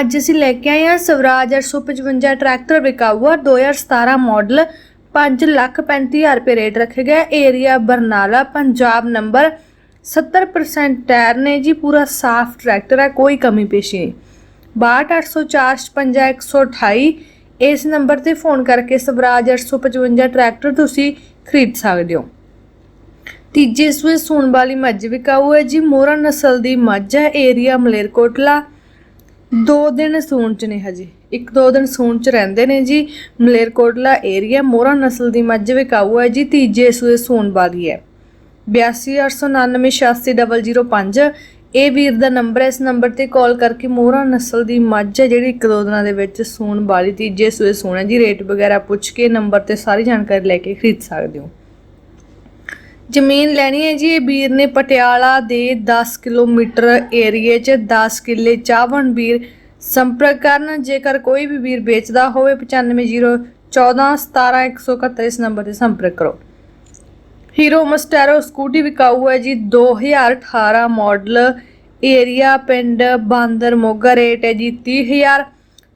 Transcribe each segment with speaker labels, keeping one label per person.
Speaker 1: ਅੱਜ ਅਸੀਂ ਲੈ ਕੇ ਆਏ ਹਾਂ ਸਵਰਾਜ 855 ਟਰੈਕਟਰ ਵਿਕਾਊ ਆ 2017 ਮਾਡਲ 535000 ਰੁਪਏ ਰੇਟ ਰੱਖੇ ਗਏ। Area Barnala, Punjab number 70% tyre ਨੇ ਜੀ, ਪੂਰਾ ਸਾਫ਼ ਟਰੈਕਟਰ ਹੈ, ਕੋਈ ਕਮੀ ਪੇਸ਼ੀ ਨਹੀਂ। 6280455128 ਇਸ ਨੰਬਰ ਤੇ ਫੋਨ ਕਰਕੇ ਸਵਰਾਜ 855 ਟਰੈਕਟਰ ਤੁਸੀਂ ਖਰੀਦ ਸਕਦੇ ਹੋ। ਤੀਜੇ ਸੂਏ ਸੂਣ ਵਾਲੀ ਮੱਝ ਵਿਕਾਊ ਹੈ ਜੀ, ਮੋਹਰਾ ਨਸਲ ਦੀ ਮੱਝ ਹੈ, ਏਰੀਆ ਮਲੇਰਕੋਟਲਾ ਦੋ ਦਿਨ ਸੂਣ ਚ ਨੇ ਹਜੇ। ਇੱਕ ਦੋ ਦਿਨ ਸੂਣ ਚ ਰਹਿੰਦੇ ਨੇ ਜੀ। ਮਲੇਰਕੋਟਲਾ ਏਰੀਆ ਮੋਰਾ ਨਸਲ ਦੀ ਮੱਝ ਵਿਕਾਊ ਹੈ ਜੀ। ਤੀਜੇ ਸੂਏ ਸੂਣ ਵਾਲੀ ਹੈ। 8289986005 ਇਹ ਵੀਰ ਦਾ ਨੰਬਰ ਹੈ। ਇਸ ਨੰਬਰ ਤੇ ਕਾਲ ਕਰਕੇ ਮੋਹਰਾ ਨਸਲ ਦੀ ਮੱਝ ਹੈ, ਜਿਹੜੀ ਇੱਕ ਦੋ ਦਿਨਾਂ ਦੇ ਵਿੱਚ ਸੂਣ ਵਾਲੀ ਤੀਜੇ ਸੂਏ ਸੂਣਾ ਜੀ। ਰੇਟ ਵਗੈਰਾ ਪੁੱਛ ਕੇ ਨੰਬਰ ਤੇ ਸਾਰੀ ਜਾਣਕਾਰੀ ਲੈ ਕੇ ਖਰੀਦ ਸਕਦੇ ਹੋ। ਜ਼ਮੀਨ ਲੈਣੀ ਹੈ ਜੀ, ਇਹ ਵੀਰ ਨੇ ਪਟਿਆਲਾ ਦੇ 10 ਕਿਲੋਮੀਟਰ ਏਰੀਏ 'ਚ 10 ਕਿੱਲੇ ਚਾਵਣ ਵੀਰ ਸੰਪਰਕ ਕਰਨ। ਜੇਕਰ ਕੋਈ ਵੀ ਵੀਰ ਵੇਚਦਾ ਹੋਵੇ 9501417171 ਇਸ ਨੰਬਰ ਤੇ ਸੰਪਰਕ ਕਰੋ। ਹੀਰੋ ਮਸਟੈਰੋ ਸਕੂਟੀ ਵਿਕਾਊ ਹੈ ਜੀ 2018 ਮਾਡਲ ਏਰੀਆ ਪਿੰਡ ਬਾਂਦਰ ਮੋਗਾ ਰੇਟ ਹੈ ਜੀ 30000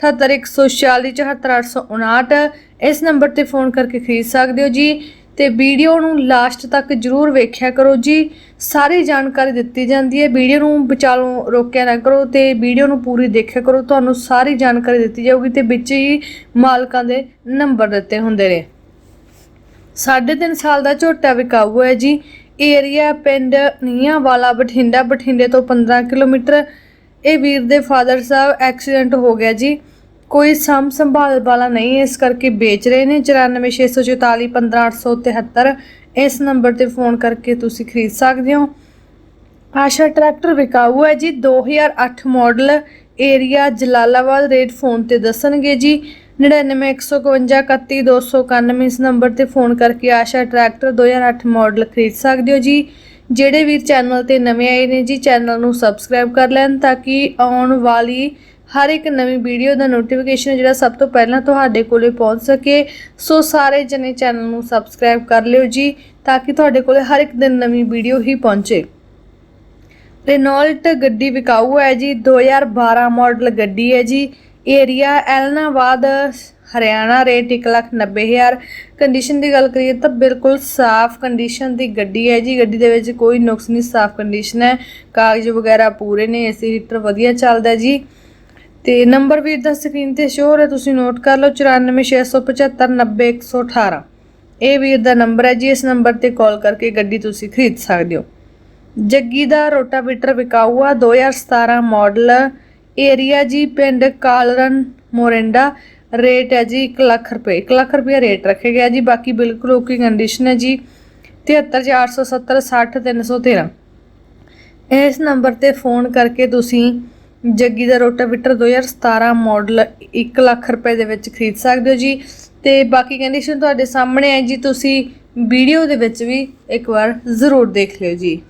Speaker 1: 78146 ਇਸ ਨੰਬਰ ਤੇ ਫੋਨ ਕਰਕੇ ਖਰੀਦ ਸਕਦੇ ਹੋ ਜੀ। ਤੇ ਵੀਡੀਓ ਨੂੰ ਲਾਸਟ ਤੱਕ ਜਰੂਰ ਵੇਖਿਆ ਕਰੋ ਜੀ। ਸਾਰੀ ਜਾਣਕਾਰੀ ਦਿੱਤੀ ਜਾਂਦੀ ਹੈ। ਵੀਡੀਓ ਨੂੰ ਵਿਚਾਲੋਂ ਰੋਕਿਆ ਨਾ ਕਰੋ ਤੇ ਵੀਡੀਓ ਨੂੰ ਪੂਰੀ ਦੇਖਿਆ ਕਰੋ। ਤੁਹਾਨੂੰ ਸਾਰੀ ਜਾਣਕਾਰੀ ਦਿੱਤੀ ਜਾਊਗੀ ਤੇ ਵਿੱਚ ਹੀ ਮਾਲਕਾਂ ਦੇ ਨੰਬਰ ਦਿੱਤੇ ਹੁੰਦੇ ਨੇ। ਸਾਢੇ ਤਿੰਨ ਸਾਲ ਦਾ ਝੋਟਾ ਵਿਕਾਊ ਹੈ ਜੀ। ਏਰੀਆ ਪਿੰਡ ਨੀਆਂ ਵਾਲਾ ਬਠਿੰਡਾ, ਬਠਿੰਡੇ ਤੋਂ 15 ਕਿਲੋਮੀਟਰ। ਇਹ ਵੀਰ ਦੇ ਫਾਦਰ ਸਾਹਿਬ ਐਕਸੀਡੈਂਟ ਹੋ ਗਿਆ ਜੀ। ਕੋਈ ਸਾਂਭ ਸੰਭਾਲ ਵਾਲਾ ਨਹੀਂ, ਇਸ ਕਰਕੇ ਵੇਚ ਰਹੇ ਨੇ 9464415873 ਇਸ ਨੰਬਰ ਤੇ ਫੋਨ ਕਰਕੇ ਤੁਸੀਂ ਖਰੀਦ ਸਕਦੇ ਹੋ। ਆਸ਼ਾ ਟਰੈਕਟਰ ਵਿਕਾਊ ਹੈ ਜੀ। 2008 model area Jalalabad rate phone ਤੇ ਦੱਸਣਗੇ ਜੀ। 9915513291 ਇਸ ਨੰਬਰ ਤੇ ਫੋਨ ਕਰਕੇ ਆਸ਼ਾ ਟਰੈਕਟਰ 2008 ਮਾਡਲ ਖਰੀਦ ਸਕਦੇ ਹੋ ਜੀ। ਜਿਹੜੇ ਵੀਰ ਚੈਨਲ ਤੇ ਨਵੇਂ ਆਏ ਨੇ ਜੀ, ਚੈਨਲ ਨੂੰ ਸਬਸਕ੍ਰਾਈਬ ਕਰ ਲੈਣ ਤਾਂ ਕਿ ਆਉਣ ਵਾਲੀ ਹਰ ਇੱਕ ਨਵੀਂ ਵੀਡੀਓ ਦਾ ਨੋਟੀਫਿਕੇਸ਼ਨ ਜਿਹੜਾ ਸਭ ਤੋਂ ਪਹਿਲਾਂ ਤੁਹਾਡੇ ਕੋਲੇ ਪਹੁੰਚ ਸਕੇ। ਸੋ ਸਾਰੇ ਜਣੇ ਚੈਨਲ ਨੂੰ ਸਬਸਕ੍ਰਾਈਬ ਕਰ ਲਿਓ ਜੀ, ਤਾਂ ਕਿ ਤੁਹਾਡੇ ਕੋਲੇ ਹਰ ਇੱਕ ਦਿਨ ਨਵੀਂ ਵੀਡੀਓ ਹੀ ਪਹੁੰਚੇ। ਰੇਨੋਲਟ ਗੱਡੀ ਵਿਕਾਊ ਹੈ ਜੀ 2012 ਮਾਡਲ ਗੱਡੀ ਹੈ ਜੀ। Area Ellenabad, Haryana rate 190000 condition ਦੀ ਗੱਲ ਕਰੀਏ ਤਾਂ ਬਿਲਕੁਲ ਸਾਫ਼ ਕੰਡੀਸ਼ਨ ਦੀ ਗੱਡੀ ਹੈ ਜੀ। ਗੱਡੀ ਦੇ ਵਿੱਚ ਕੋਈ ਨੁਕਸ ਨਹੀਂ, ਸਾਫ਼ ਕੰਡੀਸ਼ਨ ਹੈ। ਕਾਗਜ਼ ਵਗੈਰਾ ਪੂਰੇ ਨੇ ਏਸੀ ਹੀਟਰ ਵਧੀਆ ਚੱਲਦਾ ਜੀ। ਤੇ ਨੰਬਰ ਵੀਰ ਦਾ ਸਕਰੀਨ ਤੇ ਸ਼ੋਅ ਹੋ ਰਿਹਾ ਤੁਸੀਂ ਨੋਟ ਕਰ ਲਓ 9467590118 ਇਹ ਵੀਰ ਦਾ ਨੰਬਰ ਹੈ ਜੀ, ਇਸ ਨੰਬਰ ਤੇ ਕਾਲ ਕਰਕੇ ਗੱਡੀ ਤੁਸੀਂ ਖਰੀਦ ਸਕਦੇ ਹੋ। ਜੱਗੀ ਦਾ ਰੋਟਾਵੇਟਰ ਵਿਕਾਊ ਆ 2017 ਮਾਡਲ, ਏਰੀਆ ਜੀ, ਪਿੰਡ ਕਾਲਰਨ, ਮੋਰਿੰਡਾ। ਰੇਟ ਹੈ ਜੀ 1 ਲੱਖ ਰੁਪਏ 1 ਲੱਖ ਰੁਪਏ ਰੇਟ ਰੱਖਿਆ ਗਿਆ ਜੀ, ਬਾਕੀ ਬਿਲਕੁਲ ਓਕੇ ਕੰਡੀਸ਼ਨ ਹੈ ਜੀ 7347060313 ਇਸ ਨੰਬਰ ਤੇ ਫੋਨ ਕਰਕੇ ਤੁਸੀਂ ਜੱਗੀ ਦਾ ਰੋਟਾਵੇਟਰ 2017 ਮਾਡਲ 1 ਲੱਖ ਰੁਪਏ ਦੇ ਵਿੱਚ ਖਰੀਦ ਸਕਦੇ ਹੋ ਜੀ। ਤੇ ਬਾਕੀ ਕੰਡੀਸ਼ਨ ਤੁਹਾਡੇ ਸਾਹਮਣੇ ਹੈ ਜੀ, ਤੁਸੀਂ ਵੀਡੀਓ ਦੇ ਵਿੱਚ ਵੀ ਇੱਕ ਵਾਰ ਜ਼ਰੂਰ ਦੇਖ ਲਿਓ ਜੀ।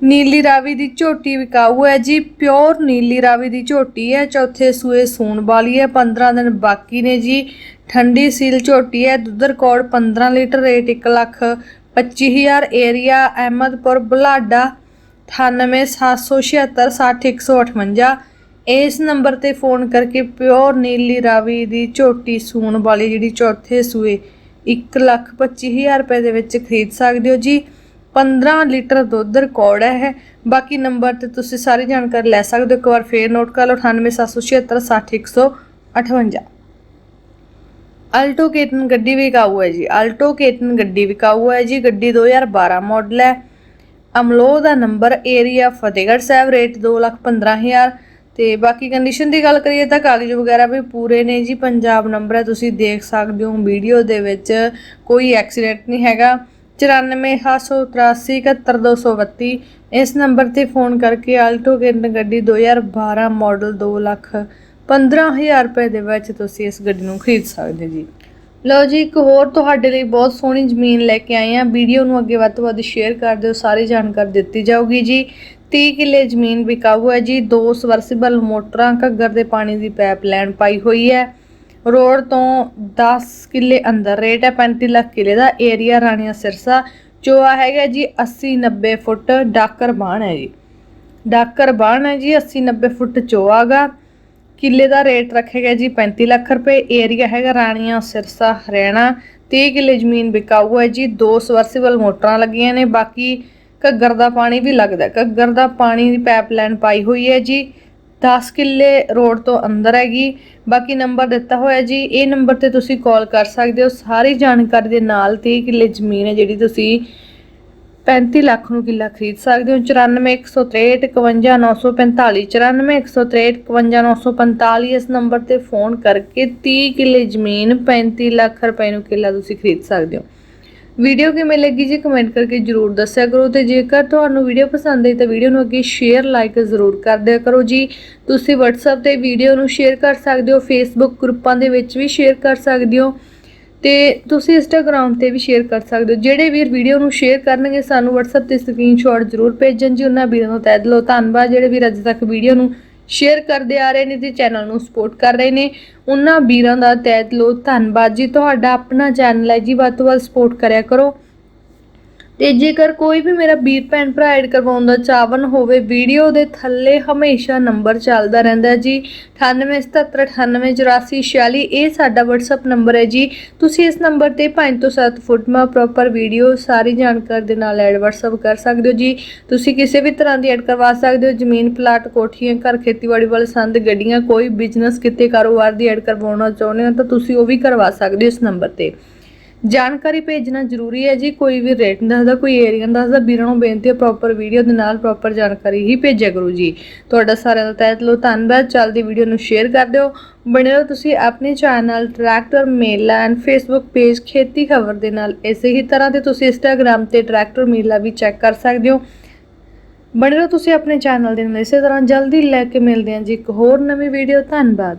Speaker 1: ਨੀਲੀ ਰਾਵੀ ਦੀ ਝੋਟੀ ਵਿਕਾਊ ਹੈ ਜੀ, ਪਿਓਰ ਨੀਲੀ ਰਾਵੀ ਦੀ ਝੋਟੀ ਹੈ, ਚੌਥੇ ਸੂਏ ਸੂਣ ਵਾਲੀ ਹੈ 15 ਦਿਨ ਬਾਕੀ ਨੇ ਜੀ। ਠੰਡੀ ਸੀਲ ਝੋਟੀ ਹੈ ਦੁੱਧ record 15 litre rate 1 lakh 25000 area, Ahmedpur, Bulada 9876760158 ਇਸ ਨੰਬਰ ਤੇ ਫੋਨ ਕਰਕੇ ਪਿਓਰ ਨੀਲੀ ਰਾਵੀ ਦੀ ਝੋਟੀ ਸੂਣ ਵਾਲੀ ਜਿਹੜੀ ਚੌਥੇ ਸੂਏ 1 ਲੱਖ 25000 ਰੁਪਏ ਦੇ ਵਿੱਚ ਖਰੀਦ ਸਕਦੇ ਹੋ ਜੀ। 15 ਲੀਟਰ ਦੁੱਧ ਰਿਕਾਰਡ ਹੈ। ਬਾਕੀ ਨੰਬਰ ਤੇ ਤੁਸੀਂ ਸਾਰੀ ਜਾਣਕਾਰੀ ਲੈ ਸਕਦੇ ਹੋ। ਇੱਕ ਵਾਰ ਫੇਰ ਨੋਟ ਕਰ ਲਓ 9876760158 ਅਲਟੋ ਕੇਟਨ ਗੱਡੀ ਵਿਕਾਊ ਹੈ ਜੀ। ਅਲਟੋ ਕੇਟਨ ਗੱਡੀ ਵਿਕਾਊ ਹੈ ਜੀ। ਗੱਡੀ 2012 ਮਾਡਲ ਹੈ। ਅਮਲੋ ਦਾ number area Fatehgarh Sahib rate 215000 ਤੇ ਬਾਕੀ ਕੰਡੀਸ਼ਨ ਦੀ ਗੱਲ ਕਰੀਏ ਤਾਂ ਕਾਗਜ਼ ਵਗੈਰਾ ਵੀ ਪੂਰੇ ਨੇ ਜੀ। ਪੰਜਾਬ ਨੰਬਰ ਹੈ, ਤੁਸੀਂ ਦੇਖ ਸਕਦੇ ਹੋ ਵੀਡੀਓ ਦੇ ਵਿੱਚ। ਕੋਈ ਐਕਸੀਡੈਂਟ ਨਹੀਂ ਹੈਗਾ। 9478371232 ਇਸ ਨੰਬਰ ਤੇ ਫੋਨ ਕਰਕੇ ਆਲਟੋ ਕੇਟਨ ਗੱਡੀ 2012 ਮਾਡਲ 2 ਲੱਖ 15000 ਰੁਪਏ ਦੇ ਵਿੱਚ ਤੁਸੀਂ ਇਸ ਗੱਡੀ ਨੂੰ ਖਰੀਦ ਸਕਦੇ ਹੋ ਜੀ। ਲਓ ਜੀ, ਇੱਕ ਹੋਰ ਤੁਹਾਡੇ ਲਈ ਬਹੁਤ ਸੋਹਣੀ ਜ਼ਮੀਨ ਲੈ ਕੇ ਆਏ ਆ ਵੀਡੀਓ ਨੂੰ ਅੱਗੇ ਵੱਧ ਤੋਂ ਵੱਧ ਸ਼ੇਅਰ ਕਰ ਦਿਓ, ਸਾਰੀ ਜਾਣਕਾਰੀ ਦਿੱਤੀ ਜਾਊਗੀ ਜੀ। 30 ਕਿੱਲੇ ਜ਼ਮੀਨ ਵਿਕਾਊ ਹੈ ਜੀ। ਦੋ ਸਵਰਸੀਬਲ ਮੋਟਰਾਂ, ਘੱਗਰ ਦੇ ਪਾਣੀ ਦੀ ਪਾਈਪ ਲਾਈਨ ਪਾਈ ਹੋਈ ਹੈ। ਰੋਡ ਤੋਂ 10 ਕਿੱਲੇ ਅੰਦਰ ਰੇਟ ਹੈ 35 ਲੱਖ ਕਿੱਲੇ ਦਾ ਏਰੀਆ ਰਾਣੀਆਂ ਸਿਰਸਾ ਚੋਆ ਹੈਗਾ ਜੀ 80 90 ਫੁੱਟ ਡਾਕਰ ਬਾਣ ਹੈ ਜੀ। ਡਾਕਰ ਬਾਣ ਹੈ ਜੀ 80 90 ਫੁੱਟ ਚੋਆਗਾ ਕਿੱਲੇ ਦਾ ਰੇਟ ਰੱਖੇਗਾ ਜੀ 35 ਲੱਖ ਰੁਪਏ, ਏਰੀਆ ਹੈਗਾ ਰਾਣੀਆਂ, ਸਿਰਸਾ, ਹਰਿਆਣਾ 30 ਕਿੱਲੇ ਜ਼ਮੀਨ ਵਿਕਾਊ ਹੈ ਜੀ, ਦੋ ਸਵਰਸੀਬਲ ਮੋਟਰਾਂ ਲੱਗੀਆਂ ਨੇ, ਬਾਕੀ ਘੱਗਰ ਦਾ ਪਾਣੀ ਵੀ ਲੱਗਦਾ ਘੱਗਰ ਦਾ ਪਾਣੀ ਦੀ ਪਾਈਪਲਾਈਨ ਪਾਈ ਹੋਈ ਹੈ ਜੀ 10 ਕਿੱਲੇ ਰੋਡ ਤੋਂ ਅੰਦਰ ਹੈਗੀ, ਬਾਕੀ ਨੰਬਰ ਦਿੱਤਾ ਹੋਇਆ ਜੀ, ਇਹ ਨੰਬਰ ਤੇ ਤੁਸੀਂ ਕਾਲ ਕਰ ਸਕਦੇ ਹੋ, ਸਾਰੀ ਜਾਣਕਾਰੀ ਦੇ ਨਾਲ 30 ਕਿੱਲੇ ਜ਼ਮੀਨ ਹੈ ਜਿਹੜੀ ਤੁਸੀਂ 35 ਲੱਖ ਨੂੰ ਕਿੱਲਾ ਖਰੀਦ ਸਕਦੇ ਹੋ 94 163 51945 94163 ਇਸ ਨੰਬਰ ਤੇ ਫੋਨ ਕਰਕੇ 30 ਕਿੱਲੇ ਜ਼ਮੀਨ 35 ਲੱਖ ਰੁਪਏ ਨੂੰ ਕਿੱਲਾ ਤੁਸੀਂ ਖਰੀਦ ਸਕਦੇ ਹੋ। ਵੀਡੀਓ ਕਿਵੇਂ ਲੱਗੀ ਜੀ ਕਮੈਂਟ ਕਰਕੇ ਜਰੂਰ ਦੱਸਿਆ ਕਰੋ ਤੇ ਜੇਕਰ ਤੁਹਾਨੂੰ ਵੀਡੀਓ ਪਸੰਦ ਆਈ ਤਾਂ ਵੀਡੀਓ ਨੂੰ ਅੱਗੇ ਸ਼ੇਅਰ, ਲਾਈਕ ਜ਼ਰੂਰ ਕਰ ਦਿਆ ਕਰੋ ਜੀ। ਤੁਸੀਂ WhatsApp ਤੇ ਵੀਡੀਓ ਨੂੰ ਸ਼ੇਅਰ ਕਰ ਸਕਦੇ ਹੋ, Facebook ਗਰੁੱਪਾਂ ਦੇ ਵਿੱਚ ਵੀ ਸ਼ੇਅਰ ਕਰ ਸਕਦੇ ਹੋ। ਤੇ ਤੁਸੀਂ ਇੰਸਟਾਗ੍ਰam ਤੇ ਵੀ ਸ਼ੇਅਰ ਕਰ ਸਕਦੇ ਹੋ। ਜਿਹੜੇ ਵੀਰ ਵੀਡੀਓ ਨੂੰ ਸ਼ੇਅਰ ਕਰਨਗੇ, ਸਾਨੂੰ WhatsApp ਤੇ ਸਕਰੀਨਸ਼ਾਟ ਜ਼ਰੂਰ ਭੇਜਣ ਜੀ, ਉਹਨਾਂ ਵੀਰਾਂ ਨੂੰ ਤਹਿ ਦਿਲੋਂ ਧੰਨਵਾਦ। ਜਿਹੜੇ ਵੀਰ ਅੱਜ ਤੱਕ ਵੀਡੀਓ ਨੂੰ ਸ਼ੇਅਰ ਕਰਦੇ ਆ ਰਹੇ ਨੇ ਤੇ ਚੈਨਲ ਨੂੰ ਸਪੋਰਟ ਕਰ ਰਹੇ ਨੇ, ਉਹਨਾਂ ਵੀਰਾਂ ਦਾ ਤਹਿ ਦਿਲੋਂ ਧੰਨਵਾਦ ਜੀ। ਤੁਹਾਡਾ ਆਪਣਾ ਚੈਨਲ ਹੈ ਜੀ, ਵੱਧ ਤੋਂ ਵੱਧ ਸਪੋਰਟ ਕਰਿਆ ਕਰੋ। ਤੇ ਜੇਕਰ ਕੋਈ ਵੀ ਮੇਰਾ ਵੀਰ ਭੈਣ ਭਰਾ ਐਡ ਕਰਵਾਉਣ ਦਾ ਚਾਹਵਨ ਹੋਵੇ, ਵੀਡੀਓ ਦੇ ਥੱਲੇ ਹਮੇਸ਼ਾ ਨੰਬਰ ਚੱਲਦਾ ਰਹਿੰਦਾ ਹੈ ਜੀ। 9877988446 ਇਹ ਸਾਡਾ WhatsApp ਨੰਬਰ ਹੈ ਜੀ। ਤੁਸੀਂ ਇਸ ਨੰਬਰ ਤੇ 5 ਤੋਂ 7 ਫੁੱਟ ਮਾ ਪ੍ਰੋਪਰ ਵੀਡੀਓ ਸਾਰੀ ਜਾਣਕਾਰੀ ਦੇ ਨਾਲ ਐਡ WhatsApp ਕਰ ਸਕਦੇ ਹੋ ਜੀ। ਤੁਸੀਂ ਕਿਸੇ ਵੀ ਤਰ੍ਹਾਂ ਦੀ ਐਡ ਕਰਵਾ ਸਕਦੇ ਹੋ, ਜ਼ਮੀਨ, ਪਲਾਟ, ਕੋਠੀਆਂ, ਘਰ, ਖੇਤੀਬਾੜੀ ਵਾਲੇ, ਸੰਦ, ਗੱਡੀਆਂ, ਕੋਈ ਬਿਜ਼ਨਸ ਕਿਤੇ ਕਾਰੋਬਾਰ ਦੀ ਐਡ ਕਰਵਾਉਣਾ ਚਾਹੁੰਦੇ ਹੋ ਤਾਂ ਤੁਸੀਂ ਉਹ ਵੀ ਕਰਵਾ ਸਕਦੇ ਹੋ ਇਸ ਨੰਬਰ ਤੇ। ਜਾਣਕਾਰੀ ਭੇਜਣਾ ਜ਼ਰੂਰੀ ਹੈ ਜੀ, ਕੋਈ ਵੀ ਰੇਟ ਦੱਸਦਾ, ਕੋਈ ਏਰੀਆ ਦੱਸਦਾ ਵੀਰਾਂ ਨੂੰ ਬੇਨਤੀ ਹੈ ਪ੍ਰੋਪਰ ਵੀਡੀਓ ਦੇ ਨਾਲ ਪ੍ਰੋਪਰ ਜਾਣਕਾਰੀ ਹੀ ਭੇਜਿਆ ਕਰੋ ਜੀ। ਤੁਹਾਡਾ ਸਾਰਿਆਂ ਦਾ ਤਹਿ ਦਿਲੋਂ ਧੰਨਵਾਦ, ਚੱਲਦੀ ਵੀਡੀਓ ਨੂੰ ਸ਼ੇਅਰ ਕਰ ਦਿਓ। ਬਣੇ ਰਹੋ ਤੁਸੀਂ ਆਪਣੇ channel tractor Mela and Facebook page Kheti Khabar ਦੇ ਨਾਲ। ਇਸੇ ਹੀ ਤਰ੍ਹਾਂ ਦੇ ਤੁਸੀਂ ਇੰਸਟਾਗ੍ਰam ਤੇ ਟਰੈਕਟਰ ਮੇਲਾ ਵੀ ਚੈੱਕ ਕਰ ਸਕਦੇ ਹੋ। ਬਣੇ ਰਹੋ ਤੁਸੀਂ ਆਪਣੇ ਚੈਨਲ ਦੇ ਨਾਲ। ਇਸੇ ਤਰ੍ਹਾਂ ਜਲਦੀ ਲੈ ਕੇ ਮਿਲਦੇ ਹਾਂ ਜੀ ਇੱਕ ਹੋਰ ਨਵੀਂ ਵੀਡੀਓ ਧੰਨਵਾਦ।